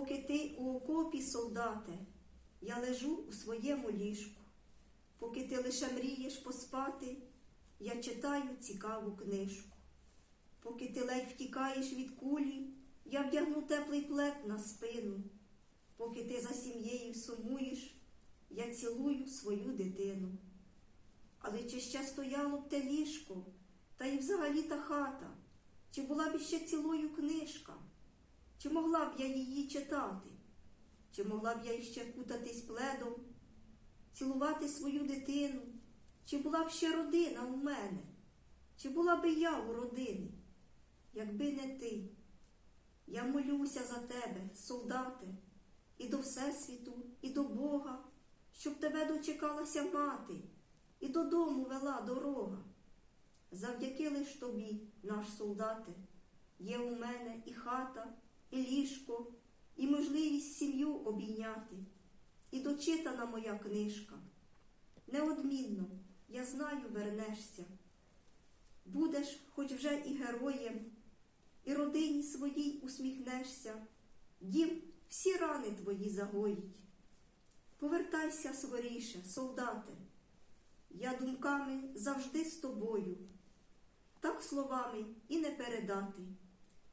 поки ти у окопі, солдате, я лежу у своєму ліжку. Поки ти лише мрієш поспати, я читаю цікаву книжку. Поки ти ледь втікаєш від кулі, я вдягну теплий плед на спину. Поки ти за сім'єю сумуєш, я цілую свою дитину. Але чи ще стояло б те ліжко, та й взагалі та хата, чи була б ще цілою книжка, чи могла б я її читати, чи могла б я іще кутатись пледом, цілувати свою дитину, чи була б ще родина у мене, чи була б я у родини, якби не ти. Я молюся за тебе, солдате, і до Всесвіту, і до Бога, щоб тебе дочекалася мати, і додому вела дорога. Завдяки лиш тобі, наш солдате, є у мене і хата, і ліжко, і можливість сім'ю обійняти, і дочитана моя книжка. Неодмінно, я знаю, вернешся. Будеш хоч вже і героєм, і родині своїй усміхнешся, дім всі рани твої загоїть. Повертайся скоріше, солдате, я думками завжди з тобою, так словами і не передати,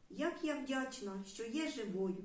як я вдячна, що є живою.